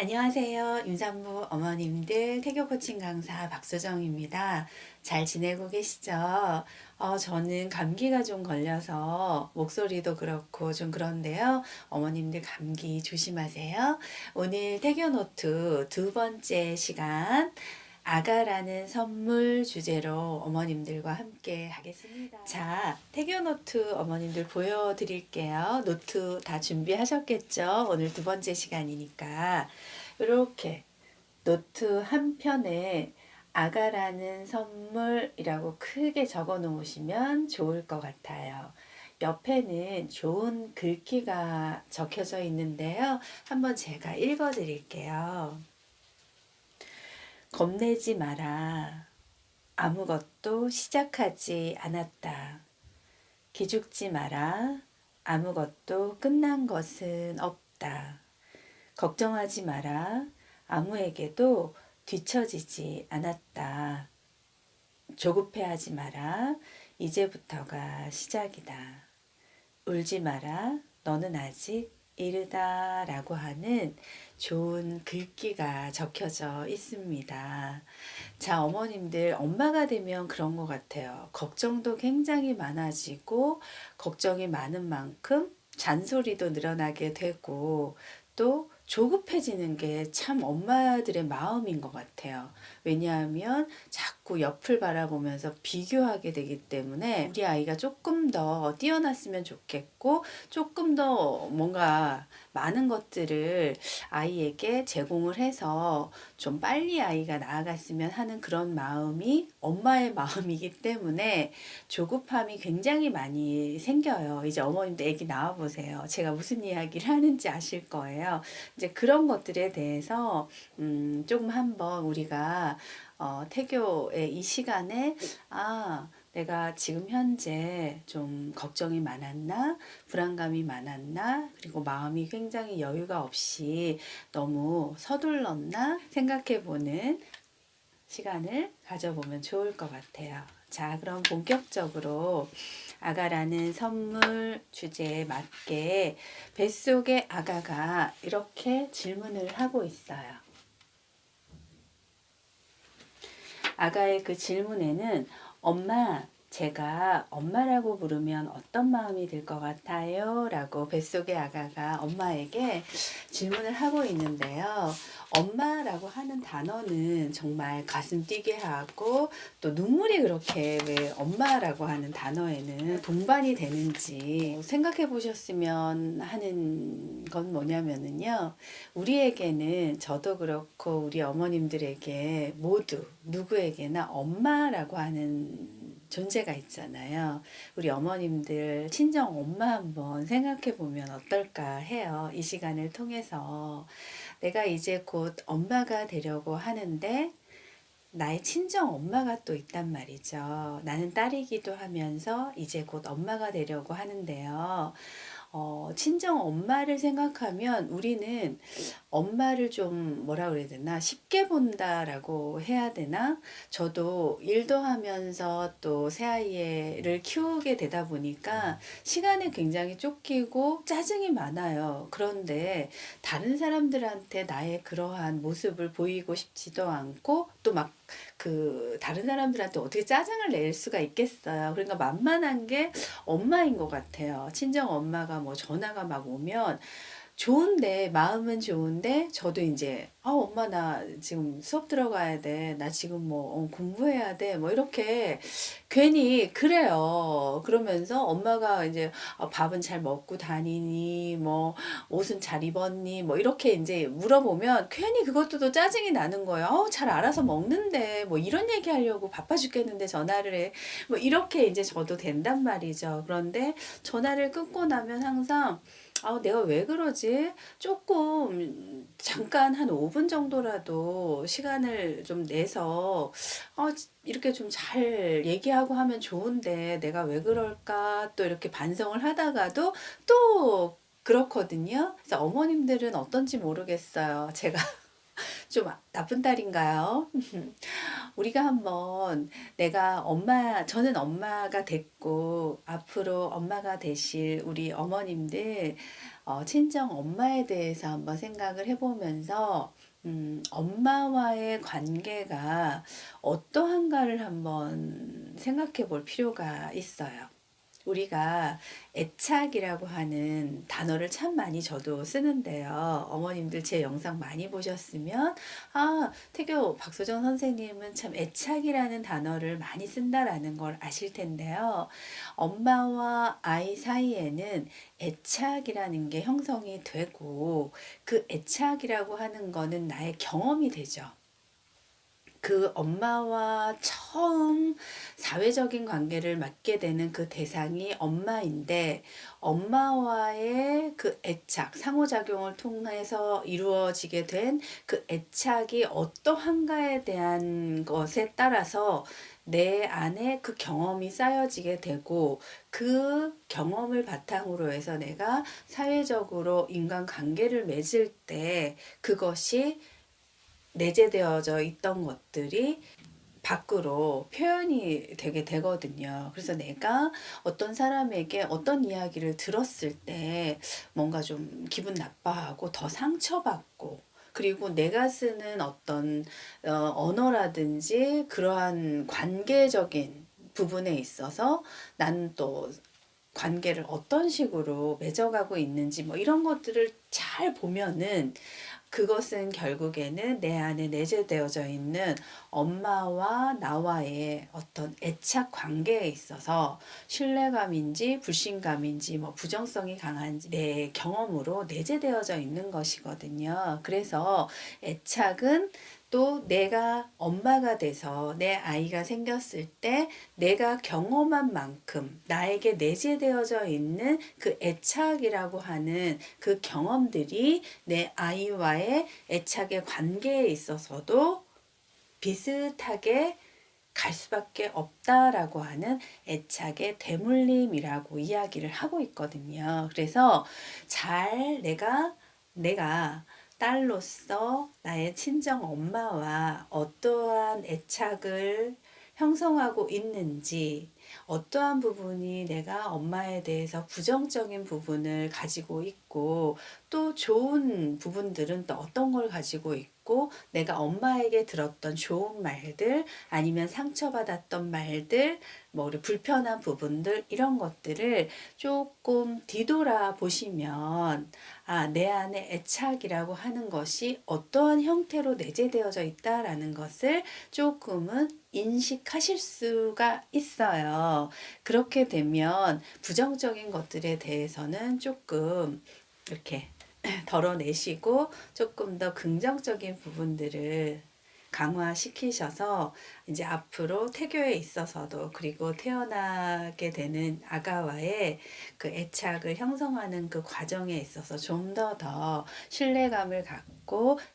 안녕하세요. 임산부 어머님들 태교 코칭 강사 박소정입니다. 잘 지내고 계시죠? 어, 저는 감기가 좀 걸려서 목소리도 그렇고 좀 그런데요. 어머님들 감기 조심하세요. 오늘 태교 노트 두 번째 시간 아가라는 선물 주제로 어머님들과 함께 하겠습니다. 자, 태교 노트 어머님들 보여드릴게요. 노트 다 준비하셨겠죠? 오늘 두 번째 시간이니까. 이렇게 노트 한 편에 아가라는 선물이라고 크게 적어 놓으시면 좋을 것 같아요. 옆에는 좋은 글귀가 적혀져 있는데요. 한번 제가 읽어 드릴게요. 겁내지 마라. 아무것도 시작하지 않았다. 기죽지 마라. 아무것도 끝난 것은 없다. 걱정하지 마라. 아무에게도 뒤처지지 않았다. 조급해하지 마라. 이제부터가 시작이다. 울지 마라. 너는 아직 이르다. 라고 하는 좋은 글귀가 적혀져 있습니다. 자, 어머님들, 엄마가 되면 그런 것 같아요. 걱정도 굉장히 많아지고, 걱정이 많은 만큼 잔소리도 늘어나게 되고, 또 조급해지는 게 참 엄마들의 마음인 것 같아요. 왜냐하면 자 꾸 옆을 바라보면서 비교하게 되기 때문에 우리 아이가 조금 더 뛰어났으면 좋겠고 조금 더 뭔가 많은 것들을 아이에게 제공을 해서 좀 빨리 아이가 나아갔으면 하는 그런 마음이 엄마의 마음이기 때문에 조급함이 굉장히 많이 생겨요. 이제 어머님도 애기 나와 보세요. 제가 무슨 이야기를 하는지 아실 거예요. 이제 그런 것들에 대해서 음, 조금 한번 우리가 어, 태교의 이 시간에 아 내가 지금 현재 좀 걱정이 많았나 불안감이 많았나 그리고 마음이 굉장히 여유가 없이 너무 서둘렀나 생각해 보는 시간을 가져보면 좋을 것 같아요. 자, 그럼 본격적으로 아가라는 선물 주제에 맞게 뱃속의 아가가 이렇게 질문을 하고 있어요. 아가의 그 질문에는 엄마, 제가 엄마라고 부르면 어떤 마음이 들 것 같아요? 라고 뱃속의 아가가 엄마에게 질문을 하고 있는데요. 엄마라고 하는 단어는 정말 가슴 뛰게 하고 또 눈물이 그렇게 왜 엄마라고 하는 단어에는 동반이 되는지 생각해 보셨으면 하는 건 뭐냐면은요. 우리에게는 저도 그렇고 우리 어머님들에게 모두 누구에게나 엄마라고 하는 존재가 있잖아요. 우리 어머님들 친정 엄마 한번 생각해 보면 어떨까 해요. 이 시간을 통해서 내가 이제 곧 엄마가 되려고 하는데 나의 친정 엄마가 또 있단 말이죠. 나는 딸이기도 하면서 이제 곧 엄마가 되려고 하는데요. 어, 친정 엄마를 생각하면 우리는 엄마를 좀 뭐라 그래야 되나? 쉽게 본다라고 해야 되나? 저도 일도 하면서 또 새아이를 키우게 되다 보니까 시간에 굉장히 쫓기고 짜증이 많아요. 그런데 다른 사람들한테 나의 그러한 모습을 보이고 싶지도 않고 또막 그 다른 사람들한테 어떻게 짜증을 낼 수가 있겠어요. 그러니까 만만한 게 엄마인 것 같아요. 친정 엄마가 뭐 전화가 막 오면 좋은데 마음은 좋은데 저도 이제 아 엄마 나 지금 수업 들어가야 돼. 나 지금 뭐 어, 공부해야 돼. 뭐 이렇게 괜히 그래요. 그러면서 엄마가 이제 아, 밥은 잘 먹고 다니니 뭐 옷은 잘 입었니? 뭐 이렇게 이제 물어보면 괜히 그것도 또 짜증이 나는 거예요. 어, 잘 알아서 먹는데 뭐 이런 얘기 하려고 바빠 죽겠는데 전화를 해. 뭐 이렇게 이제 저도 된단 말이죠. 그런데 전화를 끊고 나면 항상 아, 내가 왜 그러지? 조금 잠깐 한 5분 정도라도 시간을 좀 내서 어, 이렇게 좀 잘 얘기하고 하면 좋은데 내가 왜 그럴까? 또 이렇게 반성을 하다가도 또 그렇거든요. 그래서 어머님들은 어떤지 모르겠어요. 제가 좀 나쁜 딸인가요? 우리가 한번 내가 엄마, 저는 엄마가 됐고, 앞으로 엄마가 되실 우리 어머님들, 어, 친정 엄마에 대해서 한번 생각을 해보면서, 음, 엄마와의 관계가 어떠한가를 한번 생각해 볼 필요가 있어요. 우리가 애착이라고 하는 단어를 참 많이 저도 쓰는데요. 어머님들 제 영상 많이 보셨으면, 아, 태교 박소정 선생님은 참 애착이라는 단어를 많이 쓴다라는 걸 아실 텐데요. 엄마와 아이 사이에는 애착이라는 게 형성이 되고, 그 애착이라고 하는 거는 나의 경험이 되죠. 그 엄마와 처음 사회적인 관계를 맡게 되는 그 대상이 엄마인데 엄마와의 그 애착, 상호작용을 통해서 이루어지게 된 그 애착이 어떠한가에 대한 것에 따라서 내 안에 그 경험이 쌓여지게 되고 그 경험을 바탕으로 해서 내가 사회적으로 인간관계를 맺을 때 그것이 내재되어져 있던 것들이 밖으로 표현이 되게 되거든요. 그래서 내가 어떤 사람에게 어떤 이야기를 들었을 때 뭔가 좀 기분 나빠하고 더 상처받고 그리고 내가 쓰는 어떤 어, 언어라든지 그러한 관계적인 부분에 있어서 나는 또 관계를 어떤 식으로 맺어가고 있는지 뭐 이런 것들을 잘 보면은 그것은 결국에는 내 안에 내재되어져 있는 엄마와 나와의 어떤 애착 관계에 있어서 신뢰감인지 불신감인지 뭐 부정성이 강한지 내 경험으로 내재되어져 있는 것이거든요. 그래서 애착은 또 내가 엄마가 돼서 내 아이가 생겼을 때 내가 경험한 만큼 나에게 내재되어져 있는 그 애착이라고 하는 그 경험들이 내 아이와의 애착의 관계에 있어서도 비슷하게 갈 수밖에 없다라고 하는 애착의 대물림이라고 이야기를 하고 있거든요. 그래서 잘 내가 내가 딸로서 나의 친정 엄마와 어떠한 애착을 형성하고 있는지, 어떠한 부분이 내가 엄마에 대해서 부정적인 부분을 가지고 있고, 또 좋은 부분들은 또 어떤 걸 가지고 있고, 내가 엄마에게 들었던 좋은 말들, 아니면 상처받았던 말들, 뭐 우리 불편한 부분들, 이런 것들을 조금 뒤돌아 보시면, 아, 내 안에 애착이라고 하는 것이 어떠한 형태로 내재되어져 있다라는 것을 조금은 인식하실 수가 있어요. 그렇게 되면 부정적인 것들에 대해서는 조금 이렇게 덜어내시고 조금 더 긍정적인 부분들을 강화시키셔서 이제 앞으로 태교에 있어서도 그리고 태어나게 되는 아가와의 그 애착을 형성하는 그 과정에 있어서 좀 더더 신뢰감을 갖고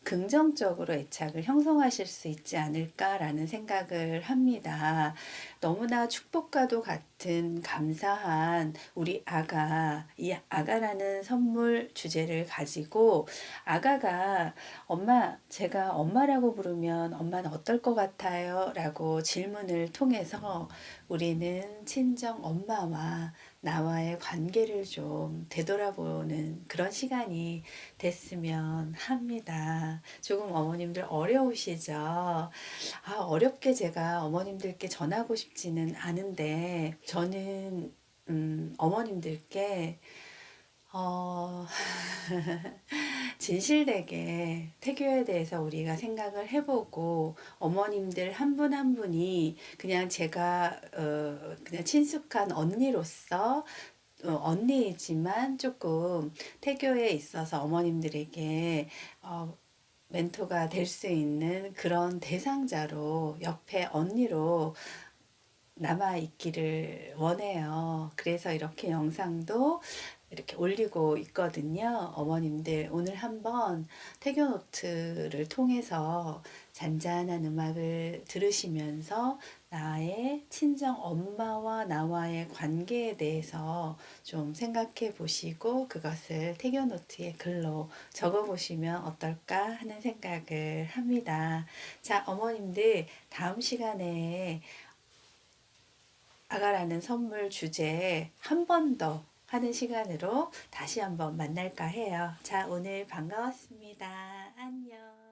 긍정적으로 애착을 형성하실 수 있지 않을까라는 생각을 합니다. 너무나 축복과도 같은 감사한 우리 아가, 이 아가라는 선물 주제를 가지고 아가가 엄마, 제가 엄마라고 부르면 엄마는 어떨 것 같아요? 라고 질문을 통해서 우리는 친정 엄마와 나와의 관계를 좀 되돌아보는 그런 시간이 됐으면 합니다. 조금 어머님들 어려우시죠? 아, 어렵게 제가 어머님들께 전하고 싶지는 않은데, 저는, 음, 어머님들께, 어, 진실되게 태교에 대해서 우리가 생각을 해보고 어머님들 한분한 분이 그냥 제가 어 그냥 친숙한 언니로서 어 언니이지만 조금 태교에 있어서 어머님들에게 어 멘토가 될 수 있는 그런 대상자로 옆에 언니로 남아 있기를 원해요. 그래서 이렇게 영상도 이렇게 올리고 있거든요. 어머님들 오늘 한번 태교 노트를 통해서 잔잔한 음악을 들으시면서 나의 친정 엄마와 나와의 관계에 대해서 좀 생각해 보시고 그것을 태교노트에 글로 적어 보시면 어떨까 하는 생각을 합니다. 자, 어머님들 다음 시간에 아가라는 선물 주제 한번 더 하는 시간으로 다시 한번 만날까 해요. 자, 오늘 반가웠습니다. 안녕.